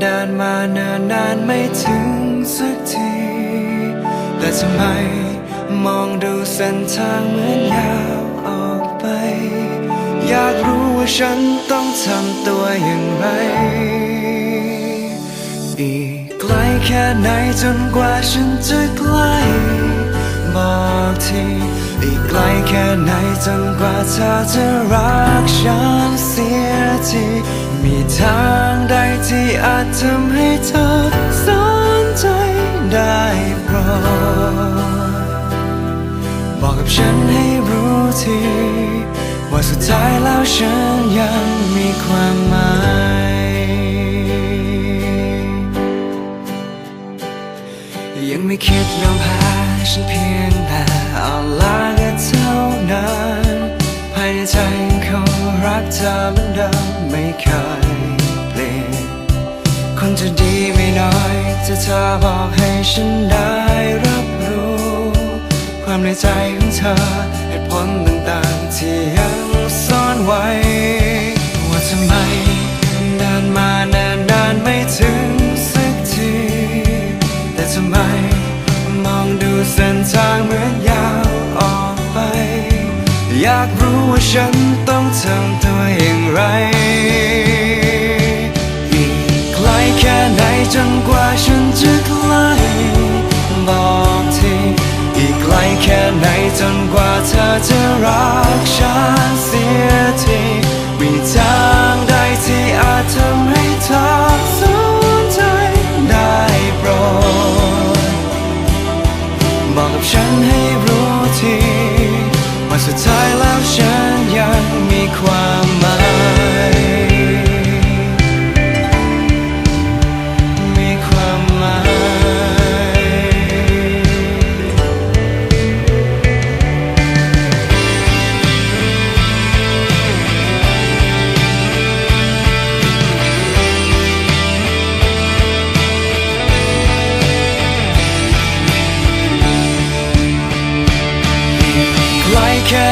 เดินมาเนิ่นนานไม่ถึงสักที แต่ทำไมมองดูเส้นทางเหมือนยาวออกไป อยากรู้ว่าฉันต้องทำตัวอย่างไร อีกไกลแค่ไหนจนกว่าฉันจะใกล้บอกทีอีกไกลแค่ไหนจนกว่าเธอจะรักฉันเสียทีมีทาง ที่อาจทำให้เธอสนใจได้โปรดบอกกับฉันให้รู้ที ว่าสุดท้ายแล้วฉันยังมีความหมายยังไม่คิดยอมแพ้ฉันเพียง คนจะดีไม่น้อยจะเธอบอกให้ฉันได้รับรู้ ความในใจของเธอเหตุผลต่างๆที่ยังซ่อนไว้ ว่าทำไมเดินมาแนานนานไม่ถึงสักที แต่ทำไมมองดูเส้นทางเหมือนยาวออกไป อยากรู้ว่าฉันต้องทำ